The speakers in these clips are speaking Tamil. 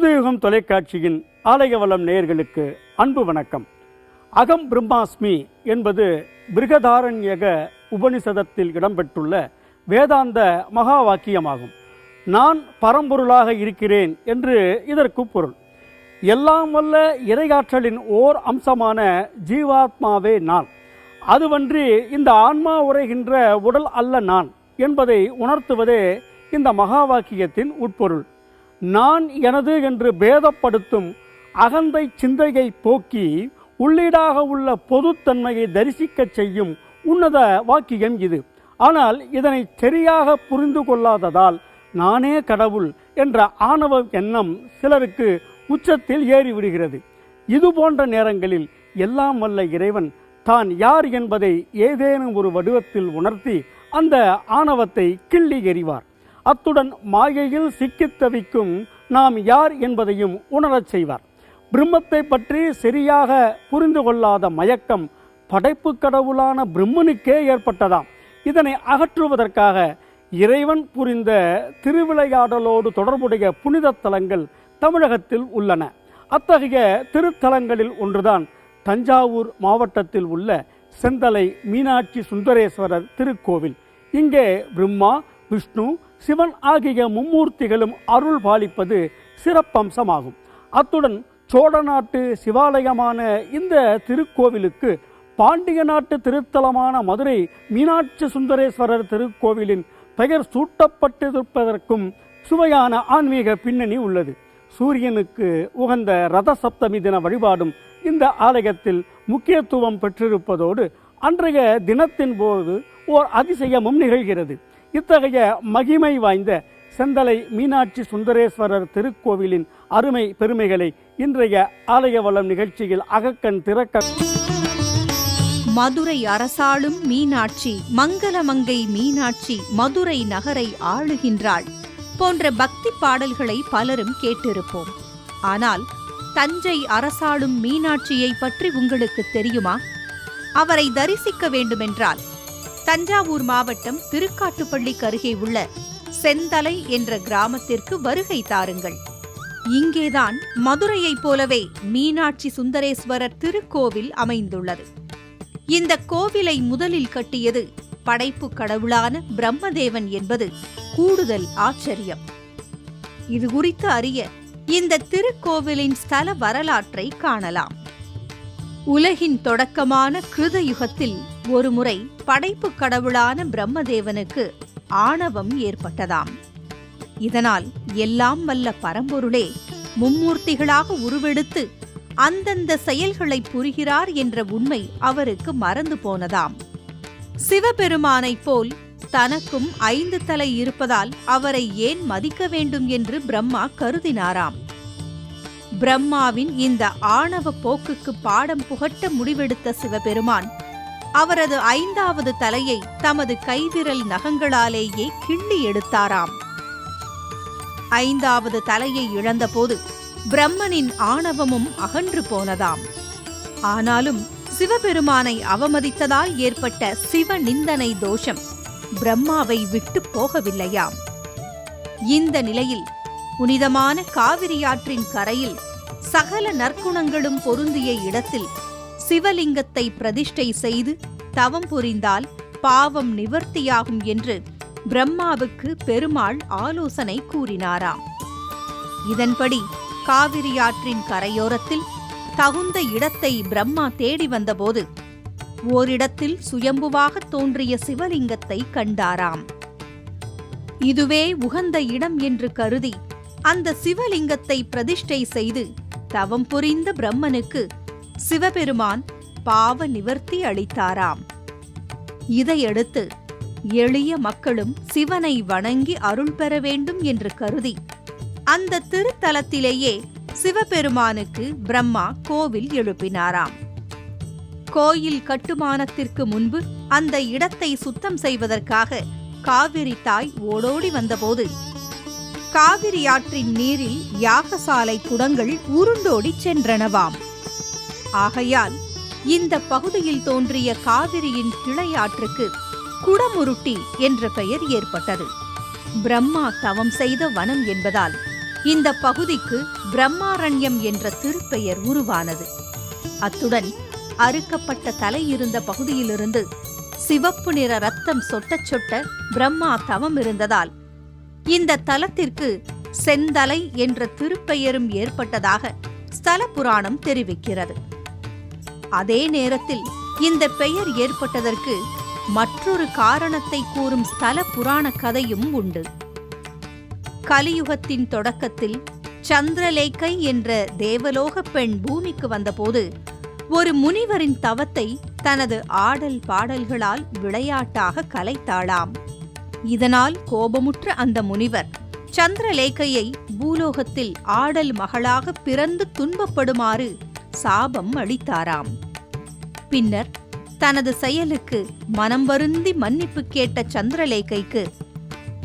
புதுயுகம் தொலைக்காட்சியின் ஆலயவளம் நேயர்களுக்கு அன்பு வணக்கம். அகம் பிரம்மாஸ்மி என்பது பிருகதாரண்யக உபனிஷதத்தில் இடம்பெற்றுள்ள வேதாந்த மகா வாக்கியமாகும் நான் பரம்பொருளாக இருக்கிறேன் என்று இதற்கு பொருள். எல்லாம் வல்ல இறையாற்றலின் ஓர் அம்சமான ஜீவாத்மாவே நான். அதுவன்றி இந்த ஆன்மா உரைகின்ற உடல் அல்ல நான் என்பதை உணர்த்துவதே இந்த மகா வாக்கியத்தின் உட்பொருள். நான் எனது என்று பேதப்படுத்தும் அகந்தை சிந்தையை போக்கி உள்ளீடாக உள்ள பொதுத்தன்மையை தரிசிக்கச் செய்யும் உன்னத வாக்கியம் இது. ஆனால் இதனை சரியாக புரிந்து கொள்ளாததால் நானே கடவுள் என்ற ஆணவ எண்ணம் சிலருக்கு உச்சத்தில் ஏறிவிடுகிறது. இது போன்ற நேரங்களில் எல்லாம் வல்ல இறைவன் தான் யார் என்பதை ஏதேனும் ஒரு வடிவத்தில் உணர்த்தி அந்த ஆணவத்தை கிள்ளி எறிவார். அத்துடன் மாயையில் சிக்கித் தவிக்கும் நாம் யார் என்பதையும் உணரச் செய்வார். பிரம்மத்தை பற்றி சரியாக புரிந்து கொள்ளாத மயக்கம் படைப்பு கடவுளான பிரம்மனுக்கே ஏற்பட்டதாம். இதனை அகற்றுவதற்காக இறைவன் புரிந்த திருவிளையாடலோடு தொடர்புடைய புனித தலங்கள் தமிழகத்தில் உள்ளன. அத்தகைய திருத்தலங்களில் ஒன்றுதான் தஞ்சாவூர் மாவட்டத்தில் உள்ள செந்தலை மீனாட்சி சுந்தரேஸ்வரர் திருக்கோவில். இங்கே பிரம்மா விஷ்ணு சிவன் ஆகிய மும்மூர்த்திகளும் அருள் பாலிப்பது சிறப்பம்சமாகும். அத்துடன் சோழ நாட்டு சிவாலயமான இந்த திருக்கோவிலுக்கு பாண்டிய நாட்டு திருத்தலமான மதுரை மீனாட்சி சுந்தரேஸ்வரர் திருக்கோவிலின் பெயர் சூட்டப்பட்டிருப்பதற்கும் சுவையான ஆன்மீக பின்னணி உள்ளது. சூரியனுக்கு உகந்த ரத சப்தமி தின வழிபாடும் இந்த ஆலயத்தில் முக்கியத்துவம் பெற்றிருப்பதோடு அன்றைய தினத்தின் போது ஓர் அதிசயமும் நிகழ்கிறது. இத்தகைய மகிமை வாய்ந்த செந்தலை மீனாட்சி சுந்தரேஸ்வரர் திருக்கோவிலின் அருமை பெருமைகளை இன்றைய ஆலய வளம் நிகழ்ச்சியில் அகக்கண் திறக்க மதுரை அரசாளும் மீனாட்சி மங்களமங்கை மீனாட்சி மதுரை நகரை ஆளுகின்றாள் போன்ற பக்தி பாடல்களை பலரும் கேட்டிருப்போம். ஆனால் தஞ்சை அரசாளும் மீனாட்சியை பற்றி உங்களுக்கு தெரியுமா? அவரை தரிசிக்க வேண்டுமென்றால் தஞ்சாவூர் மாவட்டம் திருக்காட்டுப்பள்ளிக்கு அருகே உள்ள செந்தலை என்ற கிராமத்திற்கு வருகை தாருங்கள். இங்கேதான் மதுரையைப் போலவே மீனாட்சி சுந்தரேஸ்வரர் திருக்கோவில் அமைந்துள்ளது. இந்த கோவிலை முதலில் கட்டியது படைப்பு கடவுளான பிரம்மதேவன் என்பது கூடுதல் ஆச்சரியம். இது குறித்து அறிய இந்த திருக்கோவிலின் ஸ்தல வரலாற்றை காணலாம். உலகின் தொடக்கமான கிருத யுகத்தில் ஒருமுறை படைப்பு கடவுளான பிரம்மதேவனுக்கு ஆணவம் ஏற்பட்டதாம். இதனால் எல்லாம் வல்ல பரம்பொருளே மும்மூர்த்திகளாக உருவெடுத்து அந்தந்த செயல்களை புரிகிறார் என்ற உண்மை அவருக்கு மறந்து போனதாம். சிவபெருமானைப் போல் தனக்கும் ஐந்து தலை இருப்பதால் அவரை ஏன் மதிக்க வேண்டும் என்று பிரம்மா கருதினாராம். பிரம்மாவின் இந்த ஆணவ போக்குக்கு பாடம் புகட்ட முடிவெடுத்த சிவபெருமான் அவரது ஐந்தாவது தலையை தமது கைவிரல் நகங்களாலேயே கிள்ளி எடுத்தாராம். ஐந்தாவது தலையை இழந்தபோது பிரம்மனின் ஆணவமும் அகன்று போனதாம். ஆனாலும் சிவபெருமானை அவமதித்ததால் ஏற்பட்ட சிவ நிந்தனை தோஷம் பிரம்மாவை விட்டு போகவில்லையாம். இந்த நிலையில் புனிதமான காவிரியாற்றின் கரையில் சகல நற்குணங்களும் பொருந்திய இடத்தில் சிவலிங்கத்தை பிரதிஷ்டை செய்து தவம் புரிந்தால் பாவம் நிவர்த்தியாகும் என்று பிரம்மாவுக்கு பெருமாள் ஆலோசனை கூறினாராம். இதன்படி காவிரியாற்றின் கரையோரத்தில் தகுந்த இடத்தை பிரம்மா தேடி வந்தபோது ஓரிடத்தில் சுயம்புவாக தோன்றிய சிவலிங்கத்தை கண்டாராம். இதுவே உகந்த இடம் என்று கருதி அந்த சிவலிங்கத்தை பிரதிஷ்டை செய்து தவம் புரிந்த பிரம்மனுக்கு சிவபெருமான் பாவ நிவர்த்தி அளித்தாராம். இதையடுத்து எளிய மக்களும் சிவனை வணங்கி அருள் பெற வேண்டும் என்று கருதி அந்த திருத்தலத்திலேயே சிவபெருமானுக்கு பிரம்மா கோவில் எழுப்பினாராம். கோயில் கட்டுமானத்திற்கு முன்பு அந்த இடத்தை சுத்தம் செய்வதற்காக காவிரி தாய் ஓடோடி வந்தபோது காவிரி ஆற்றின் நீரில் யாகசாலை குடங்கள் உருண்டோடிச் சென்றனவாம். ஆகையால் இந்த பகுதியில் தோன்றிய காவிரியின் கிளையாற்றுக்கு குடமுருட்டி என்ற பெயர் ஏற்பட்டது. பிரம்மா தவம் செய்த வனம் என்பதால் இந்த பகுதிக்கு பிரம்மாரண்யம் என்ற திருப்பெயர் உருவானது. அத்துடன் அறுக்கப்பட்ட தலை இருந்த பகுதியிலிருந்து சிவப்பு நிற ரத்தம் சொட்டச் சொட்ட பிரம்மா தவம் இருந்ததால் இந்த தலத்திற்கு செந்தலை என்ற திருப்பெயரும் ஏற்பட்டதாக ஸ்தல புராணம் தெரிவிக்கிறது. அதே நேரத்தில் இந்த பெயர் ஏற்பட்டதற்கு மற்றொரு காரணத்தை கூறும் ஸ்தல புராண கதையும் உண்டு. கலியுகத்தின் தொடக்கத்தில் சந்திரலேக்கை என்ற தேவலோக பெண் பூமிக்கு வந்தபோது ஒரு முனிவரின் தவத்தை தனது ஆடல் பாடல்களால் விளையாட்டாக கலைத்தாளாம். இதனால் கோபமுற்ற அந்த முனிவர் சந்திரலேகையை பூலோகத்தில் ஆடல் மகளாக பிறந்து துன்பப்படுமாறு சாபம் அளித்தாராம். பின்னர் தனது செயலுக்கு மனம் வருந்தி மன்னிப்பு கேட்ட சந்திரலேகைக்கு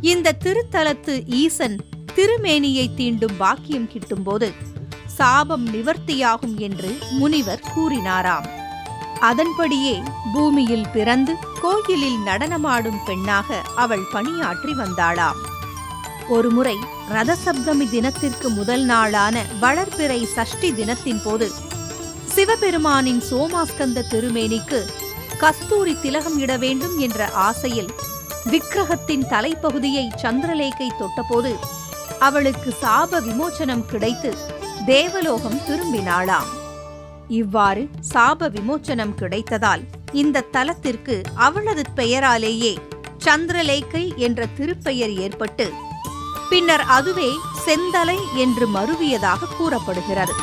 இந்த திருத்தலத்து ஈசன் திருமேனியை தீண்டும் பாக்கியம் கிட்டும்போது சாபம் நிவர்த்தியாகும் என்று முனிவர் கூறினாராம். அதன்படியே பூமியில் பிறந்து கோயிலில் நடனமாடும் பெண்ணாக அவள் பணியாற்றி வந்தாளாம். ஒருமுறை ரதசப்தமி தினத்திற்கு முதல் நாளான வளர்பிறை சஷ்டி தினத்தின் போது சிவபெருமானின் சோமாஸ்கந்த திருமேனிக்கு கஸ்தூரி திலகம் இட வேண்டும் என்ற ஆசையில் விக்கிரகத்தின் தலைப்பகுதியை சந்திரலேகை தொட்டபோது அவளுக்கு சாப விமோச்சனம் கிடைத்து தேவலோகம் திரும்பினாளாம். இவ்வாறு சாப விமோச்சனம் கிடைத்ததால் இந்த தலத்திற்கு அவளது பெயராலேயே சந்திரலேகை என்ற திருப்பெயர் ஏற்பட்டு பின்னர் அதுவே செந்தலை என்று மருவியதாக கூறப்படுகிறது.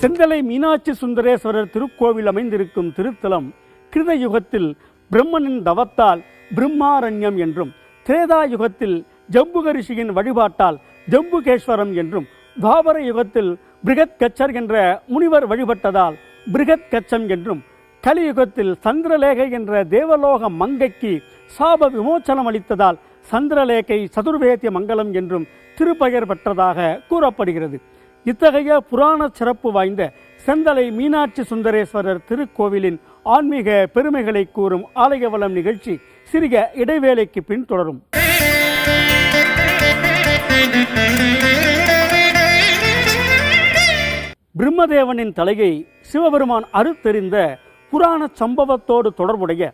செந்தலை மீனாட்சி சுந்தரேஸ்வரர் திருக்கோவில் அமைந்திருக்கும் திருத்தலம் கிருத யுகத்தில் பிரம்மனின் தவத்தால் பிரம்மாரண்யம் என்றும் திரேதா யுகத்தில் ஜம்புக ரிஷியின் வழிபாட்டால் ஜம்புகேஸ்வரம் என்றும் துவாபர யுகத்தில் பிரிகத் கச்சர் என்ற முனிவர் வழிபட்டதால் பிரிகத் கச்சம் என்றும் கலியுகத்தில் சந்திரலேகை என்ற தேவலோக மங்கைக்கு சாப விமோச்சனம் அளித்ததால் சந்திரலேகை சதுர்வேத்திய மங்கலம் என்றும் திருப்பெயர் பெற்றதாக கூறப்படுகிறது. இத்தகைய புராண சிறப்பு வாய்ந்த செந்தலை மீனாட்சி சுந்தரேஸ்வரர் திருக்கோவிலின் ஆன்மீக பெருமைகளை கூறும் ஆலயவளம் நிகழ்ச்சி சிறிய இடைவேளைக்கு பின் தொடரும். பிரம்மதேவனின் தலையை சிவபெருமான் அறுத்தெறிந்த புராண சம்பவத்தோடு தொடர்புடைய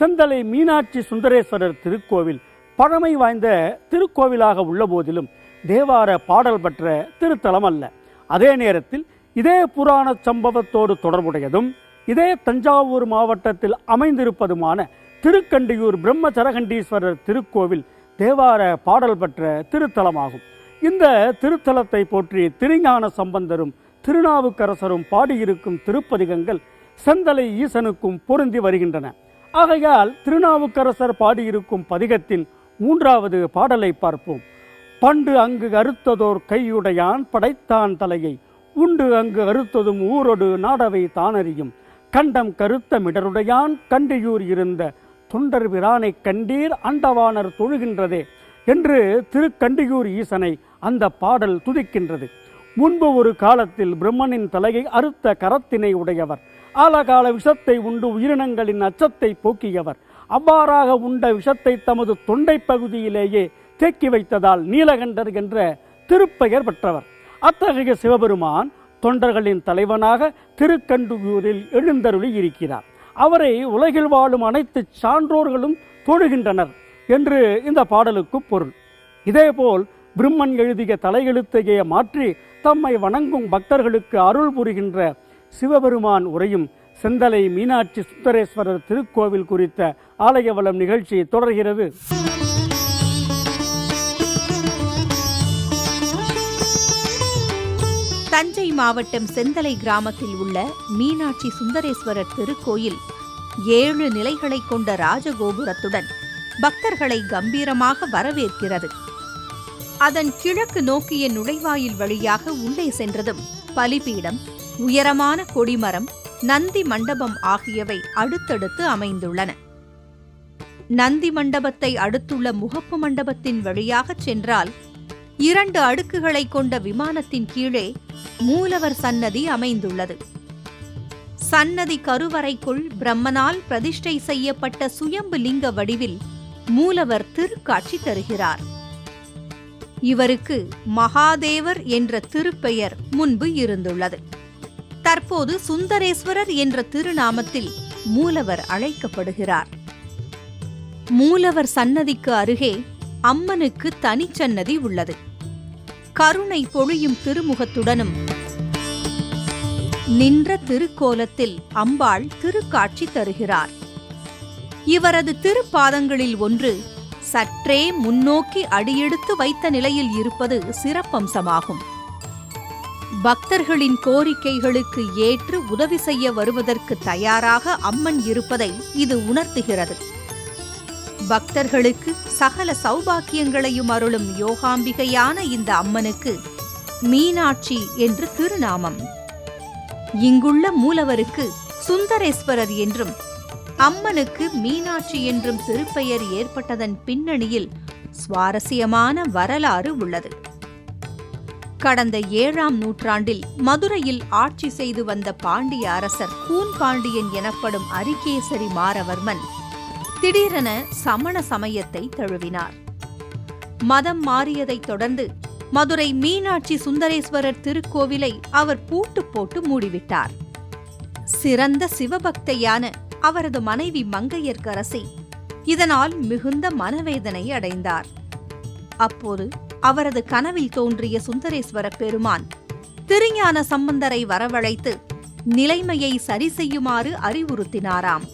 செந்தலை மீனாட்சி சுந்தரேஸ்வரர் திருக்கோவில் பழமை வாய்ந்த திருக்கோவிலாக உள்ள போதிலும் தேவார பாடல் பெற்ற திருத்தலம் அல்ல. அதே நேரத்தில் இதே புராண சம்பவத்தோடு தொடர்புடையதும் இதே தஞ்சாவூர் மாவட்டத்தில் அமைந்திருப்பதுமான திருக்கண்டியூர் பிரம்மசரகண்டீஸ்வரர் திருக்கோவில் தேவார பாடல் பெற்ற திருத்தலமாகும். இந்த திருத்தலத்தை போற்றி திருஞான சம்பந்தரும் திருநாவுக்கரசரும் பாடியிருக்கும் திருப்பதிகங்கள் செந்தலை ஈசனுக்கும் பொருந்தி வருகின்றன. ஆகையால் திருநாவுக்கரசர் பாடியிருக்கும் பதிகத்தின் மூன்றாவது பாடலை பார்ப்போம். பண்டு அங்கு அறுத்ததோர் கையுடையான் படைத்தான் தலையை உண்டு அங்கு அறுத்ததும் ஊரொடு நாடவை தானறியும். கண்டம் கருத்த மிடருடையான் கண்டியூர் இருந்த தொண்டர் பிரானை கண்டீர் அண்டவானர் தொழுகின்றதே என்று திருக்கண்டியூர் ஈசனை அந்த பாடல் துதிக்கின்றது. முன்பு ஒரு காலத்தில் பிரம்மனின் தலையை அறுத்த கரத்தினை உடையவர். ஆலகால விஷத்தை உண்டு உயிரினங்களின் அச்சத்தை போக்கியவர். அவ்வாறாக உண்ட விஷத்தை தமது தொண்டை பகுதியிலேயே தேக்கி வைத்ததால் நீலகண்டர் என்ற திருப்பெயர் பெற்றவர். அத்தகைய சிவபெருமான் தொண்டர்களின் தலைவனாக திருக்கண்டுயூரில் எழுந்தருளி இருக்கிறார். அவரை உலகில் வாழும் அனைத்து சான்றோர்களும் தொழுகின்றனர் என்று இந்த பாடலுக்கு பொருள். இதேபோல் பிரம்மன் எழுதிய தலையெழுத்தையே மாற்றி தம்மை வணங்கும் பக்தர்களுக்கு அருள் புரிகின்ற சிவபெருமான் உரையும் செந்தலை மீனாட்சி சுந்தரேஸ்வரர் திருக்கோவில் குறித்த ஆலயவளம் நிகழ்ச்சி தொடர்கிறது. தஞ்சை மாவட்டம் செந்தலை கிராமத்தில் உள்ள மீனாட்சி சுந்தரேஸ்வரர் திருக்கோயில் ஏழு நிலைகளை கொண்ட ராஜகோபுரத்துடன் பக்தர்களை கம்பீரமாக வரவேற்கிறது. அதன் கிழக்கு நோக்கிய நுழைவாயில் வழியாக உள்ளே சென்றதும் பலிபீடம் உயரமான கொடிமரம் நந்தி மண்டபம் ஆகியவை அடுத்தடுத்து அமைந்துள்ளன. நந்தி மண்டபத்தை அடுத்துள்ள முகப்பு மண்டபத்தின் வழியாகச் சென்றால் இரண்டு அடுக்குகளை கொண்ட விமானத்தின் கீழே மூலவர் சன்னதி அமைந்துள்ளது. சன்னதி கருவறைக்குள் பிரம்மனால் பிரதிஷ்டை செய்யப்பட்ட சுயம்பு லிங்க வடிவில் மூலவர் திருக்காட்சி தருகிறார். இவருக்கு மகாதேவர் என்ற திருப்பெயர் முன்பு இருந்துள்ளது. தற்போது சுந்தரேஸ்வரர் என்ற திருநாமத்தில் மூலவர் அழைக்கப்படுகிறார். மூலவர் சன்னதிக்கு அருகே அம்மனுக்கு தனிச்சன்னதி உள்ளது. கருணை பொழியும் திருமுகத்துடனும். நின்ற திருக்கோலத்தில் அம்பாள் திருக்காட்சி தருகிறார். இவரது திருப்பாதங்களில் ஒன்று சற்றே முன்னோக்கி அடியெடுத்து வைத்த நிலையில் இருப்பது சிறப்பம்சமாகும். பக்தர்களின் கோரிக்கைகளுக்கு ஏற்று உதவி செய்ய வருவதற்கு தயாராக அம்மன் இருப்பதை இது உணர்த்துகிறது. பக்தர்களுக்கு சகல சௌபாக்கியங்களையும் அருளும் யோகாம்பிகையான இந்த அம்மனுக்கு மீனாட்சி என்று திருநாமம். இங்குள்ள மூலவருக்கு சுந்தரேஸ்வரர் என்றும் அம்மனுக்கு மீனாட்சி என்றும் திருப்பெயர் ஏற்பட்டதன் பின்னணியில் சுவாரஸ்யமான வரலாறு உள்ளது. கடந்த ஏழாம் நூற்றாண்டில் மதுரையில் ஆட்சி செய்து வந்த பாண்டிய அரசர் கூன் பாண்டியன் எனப்படும் அரிகேசரி மாரவர்மன் திடீரென சமண சமயத்தை தழுவினார். மதம் மாறியதைத் தொடர்ந்து மதுரை மீனாட்சி சுந்தரேஸ்வரர் திருக்கோவிலை அவர் பூட்டு போட்டு மூடிவிட்டார். சிறந்த சிவபக்தையான அவரது மனைவி மங்கையர்க்கரசி இதனால் மிகுந்த மனவேதனை அடைந்தார். அப்போது அவரது கனவில் தோன்றிய சுந்தரேஸ்வர பெருமான் திருஞான சம்பந்தரை வரவழைத்து நிலைமையை சரி செய்யுமாறு அறிவுறுத்தினாராம்.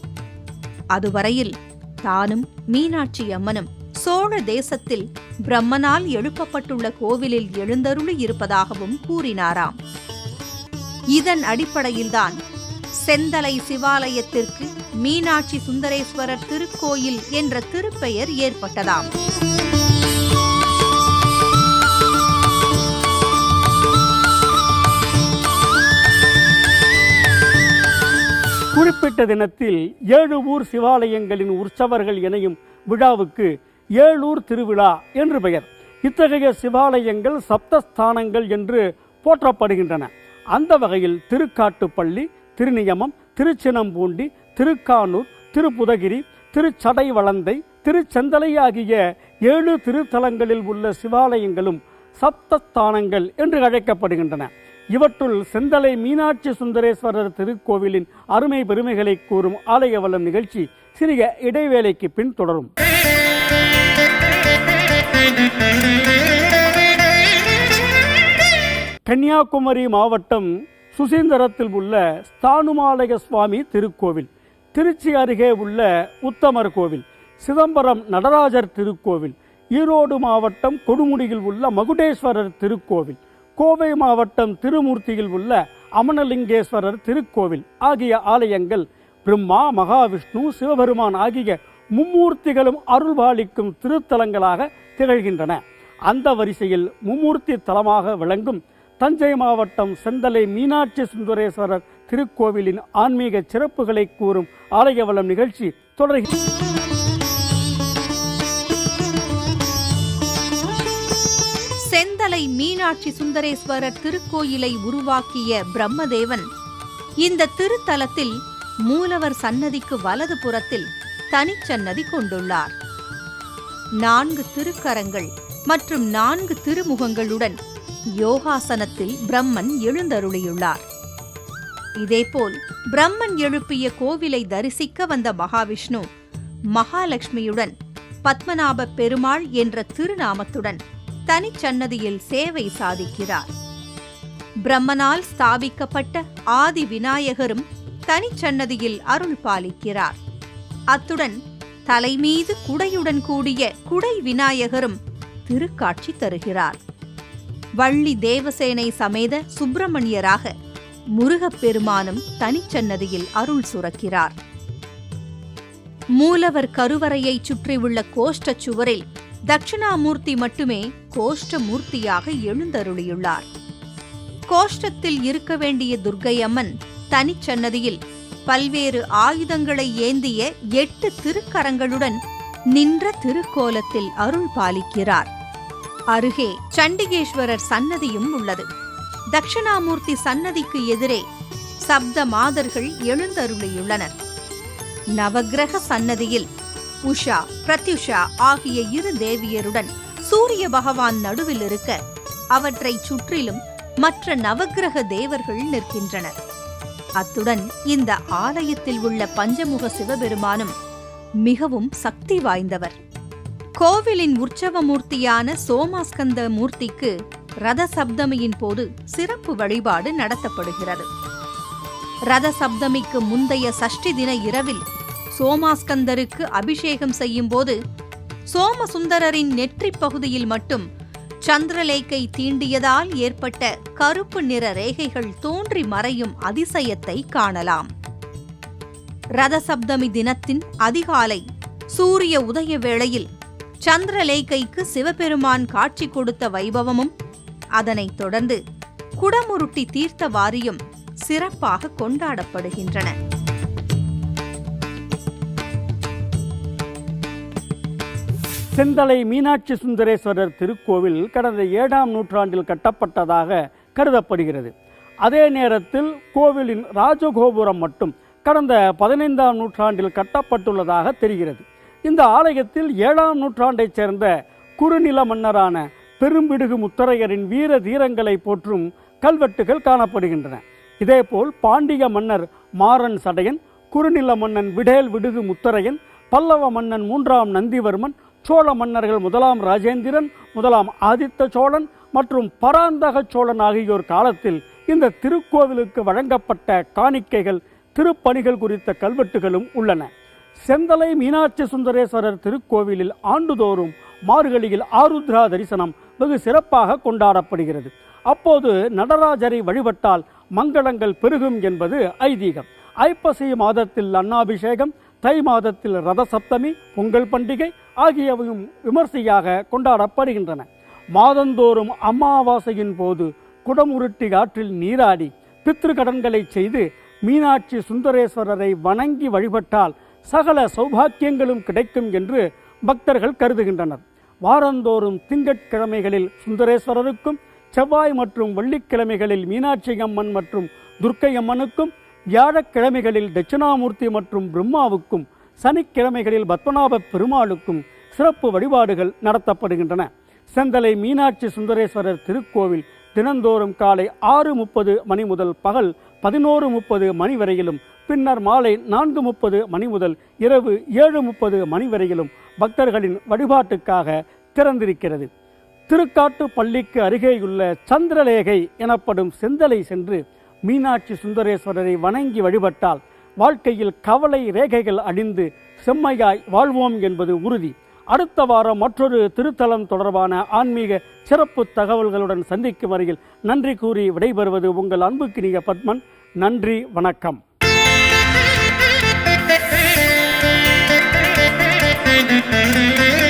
அதுவரையில் தானும் மீனாட்சி அம்மனும் சோழ தேசத்தில் பிரம்மனால் எழுப்பப்பட்டுள்ள கோவிலில் எழுந்தருளி இருப்பதாகவும் கூறினாராம். இதன் அடிப்படையில்தான் செந்தலை சிவாலயத்திற்கு மீனாட்சி சுந்தரேஸ்வரர் திருக்கோயில் என்ற திருப்பெயர் ஏற்பட்டதாம். குறிப்பிட்ட தினத்தில் ஏழு ஊர் சிவாலயங்களின் உற்சவர்கள் இணையும் விழாவுக்கு ஏழூர் திருவிழா என்று பெயர். இத்தகைய சிவாலயங்கள் சப்தஸ்தானங்கள் என்று போற்றப்படுகின்றன. அந்த வகையில் திருக்காட்டுப்பள்ளி திருநியமம் திருச்சினம்பூண்டி திருக்கானூர் திருப்புதகிரி திருச்சடை வளந்தை திருச்செந்தலை ஆகிய ஏழு திருத்தலங்களில் உள்ள சிவாலயங்களும் சப்தஸ்தானங்கள் என்று அழைக்கப்படுகின்றன. இவற்றுள் செந்தலை மீனாட்சி சுந்தரேஸ்வரர் திருக்கோவிலின் அருமை பெருமைகளை கூறும் ஆலய வளம் நிகழ்ச்சி சிறிய இடைவேளைக்கு பின் தொடரும். கன்னியாகுமரி மாவட்டம் சுசீந்தரத்தில் உள்ள ஸ்தானுமாலய சுவாமி திருக்கோவில் திருச்சி அருகே உள்ள உத்தமர் கோவில் சிதம்பரம் நடராஜர் திருக்கோவில் ஈரோடு மாவட்டம் கொடுமுடியில் உள்ள மகுடேஸ்வரர் திருக்கோவில் கோவை மாவட்டம் திருமூர்த்தியில் உள்ள அமனலிங்கேஸ்வரர் திருக்கோவில் ஆகிய ஆலயங்கள் பிரம்மா மகாவிஷ்ணு சிவபெருமான் ஆகிய மும்மூர்த்திகளும் அருள்பாலிக்கும் திருத்தலங்களாக திகழ்கின்றன. அந்த வரிசையில் மும்மூர்த்தி தலமாக விளங்கும் தஞ்சை மாவட்டம் செந்தலை மீனாட்சி சுந்தரேஸ்வரர் திருக்கோவிலின் ஆன்மீக சிறப்புகளை கூறும் ஆலயவளம் நிகழ்ச்சி தொடர்கிறது. செந்தலை மீனாட்சி சுந்தரேஸ்வரர் திருக்கோயிலை உருவாக்கிய பிரம்மதேவன். இந்த திருத்தலத்தில் மூலவர் சன்னதிக்கு வலது புறத்தில் தனிச்சன்னதி கொண்டுள்ளார். நான்கு திருக்கரங்கள் மற்றும் நான்கு திருமுகங்களுடன் யோகாசனத்தில் பிரம்மன் எழுந்தருளியுள்ளார். இதேபோல் பிரம்மன் எழுப்பிய கோவிலை தரிசிக்க வந்த மகாவிஷ்ணு மகாலட்சுமியுடன் பத்மநாப பெருமாள் என்ற திருநாமத்துடன் தனிச்சன்னதியில் சேவை சாதிக்கிறார். பிரம்மனால் ஸ்தாபிக்கப்பட்ட ஆதி விநாயகரும் தனிச்சன்னதியில் அருள் பாலிக்கிறார். அத்துடன் தலைமீது குடையுடன் கூடிய குடை விநாயகரும் திருக்காட்சி தருகிறார். வள்ளி தேவசேனை சமேத சுப்பிரமணியராக முருகப்பெருமானும் தனிச்சன்னதியில் அருள் சுரக்கிறார். மூலவர் கருவறையைச் சுற்றியுள்ள கோஷ்டச் சுவரில் தட்சிணாமூர்த்தி மட்டுமே கோஷ்டமூர்த்தியாக எழுந்தருளியுள்ளார். கோஷ்டத்தில் இருக்க வேண்டிய துர்க்கையம்மன் தனிச்சன்னதியில் பல்வேறு ஆயுதங்களை ஏந்திய எட்டு திருக்கரங்களுடன் நின்ற திருக்கோலத்தில் அருள் பாலிக்கிறார். அருகே சண்டிகேஸ்வரர் சன்னதியும் உள்ளது. தட்சிணாமூர்த்தி சன்னதிக்கு எதிரே சப்த மாதர்கள் எழுந்தருளியுள்ளனர். நவக்கிரக சன்னதியில் உஷா பிரத்யுஷா ஆகிய இரு தேவியருடன் சூரிய பகவான் நடுவில் இருக்க அவற்றைச் சுற்றிலும் மற்ற நவக்கிரக தேவர்கள் நிற்கின்றனர். அத்துடன் இந்த ஆலயத்தில் உள்ள பஞ்சமுக சிவபெருமானும் மிகவும் சக்தி வாய்ந்தவர். கோவிலின் உற்சவ மூர்த்தியான சோமாஸ்கந்த மூர்த்திக்கு ரத சப்தமியின் போது சிறப்பு வழிபாடு நடத்தப்படுகிறது. ரத சப்தமிக்கு முந்தைய சஷ்டி தின இரவில் சோமாஸ்கந்தருக்கு அபிஷேகம் செய்யும்போது சோமசுந்தரரின் நெற்றிப் பகுதியில் மட்டும் சந்திரலேக்கை தீண்டியதால் ஏற்பட்ட கருப்பு நிற ரேகைகள் தோன்றி மறையும் அதிசயத்தை காணலாம். ரதசப்தமி தினத்தின் அதிகாலை சூரிய உதய வேளையில் சந்திரலேகைக்கு சிவபெருமான் காட்சி கொடுத்த வைபவமும் அதனைத் தொடர்ந்து குடமுருட்டி தீர்த்த வாரியும் சிறப்பாக கொண்டாடப்படுகின்றன. செந்தலை மீனாட்சி சுந்தரேஸ்வரர் திருக்கோவில் கடந்த ஏழாம் நூற்றாண்டில் கட்டப்பட்டதாக கருதப்படுகிறது. அதே நேரத்தில் கோவிலின் ராஜகோபுரம் மட்டும் கடந்த பதினைந்தாம் நூற்றாண்டில் கட்டப்பட்டுள்ளதாக தெரிகிறது. இந்த ஆலயத்தில் ஏழாம் நூற்றாண்டைச் சேர்ந்த குறுநில மன்னரான பெரும்பிடுகு முத்தரையரின் வீர தீரங்களை போற்றும் கல்வெட்டுகள் காணப்படுகின்றன. இதேபோல் பாண்டிய மன்னர் மாறன் சடையன் குறுநில மன்னன் விடேல் விடுகு முத்தரையன் பல்லவ மன்னன் மூன்றாம் நந்திவர்மன் சோழ மன்னர்கள் முதலாம் ராஜேந்திரன் முதலாம் ஆதித்த சோழன் மற்றும் பராந்தக சோழன் ஆகியோர் காலத்தில் இந்த திருக்கோவிலுக்கு வழங்கப்பட்ட காணிக்கைகள் திருப்பணிகள் குறித்த கல்வெட்டுகளும் உள்ளன. செந்தலை மீனாட்சி சுந்தரேஸ்வரர் திருக்கோவிலில் ஆண்டுதோறும் மார்கழியில் ஆருத்ரா தரிசனம் வெகு சிறப்பாக கொண்டாடப்படுகிறது. அப்போது நடராஜரை வழிபட்டால் மங்களங்கள் பெருகும் என்பது ஐதீகம். ஐப்பசி மாதத்தில் அன்னாபிஷேகம் தை மாதத்தில் ரத சப்தமி பொங்கல் பண்டிகை ஆகியவையும் விமர்சையாக கொண்டாடப்படுகின்றன. மாதந்தோறும் அமாவாசையின் போது குடமுருட்டி ஆற்றில் நீராடி பித்ருக்கடன்களை செய்து மீனாட்சி சுந்தரேஸ்வரரை வணங்கி வழிபட்டால் சகல சௌபாக்கியங்களும் கிடைக்கும் என்று பக்தர்கள் கருதுகின்றனர். வாரந்தோறும் திங்கட்கிழமைகளில் சுந்தரேஸ்வரருக்கும் செவ்வாய் மற்றும் வெள்ளிக்கிழமைகளில் மீனாட்சி அம்மன் மற்றும் துர்க்கை அம்மனுக்கும் வியாழக்கிழமைகளில் தட்சிணாமூர்த்தி மற்றும் பிரம்மாவுக்கும் சனிக்கிழமைகளில் பத்மநாப பெருமாளுக்கும் சிறப்பு வழிபாடுகள் நடத்தப்படுகின்றன. செந்தலை மீனாட்சி சுந்தரேஸ்வரர் திருக்கோவில் தினந்தோறும் காலை ஆறு முப்பது மணி முதல் பகல் பதினோரு முப்பது மணி வரையிலும் பின்னர் மாலை நான்கு முப்பது மணி முதல் இரவு ஏழு முப்பது மணி வரையிலும் பக்தர்களின் வழிபாட்டுக்காக திறந்திருக்கிறது. திருக்காட்டு பள்ளிக்கு அருகேயுள்ள சந்திரலேகை எனப்படும் செந்தலை சென்று மீனாட்சி சுந்தரேஸ்வரரை வணங்கி வழிபட்டால் வாழ்க்கையில் கவலை ரேகைகள் அணிந்து செம்மையாய் வாழ்வோம் என்பது உறுதி. அடுத்த வாரம் மற்றொரு திருத்தலம் தொடர்பான ஆன்மீக சிறப்பு தகவல்களுடன் சந்திக்கும் வரையில் நன்றி கூறி விடைபெறுவது உங்கள் அன்புக்கு அன்புக்கினிய பத்மன். நன்றி வணக்கம்.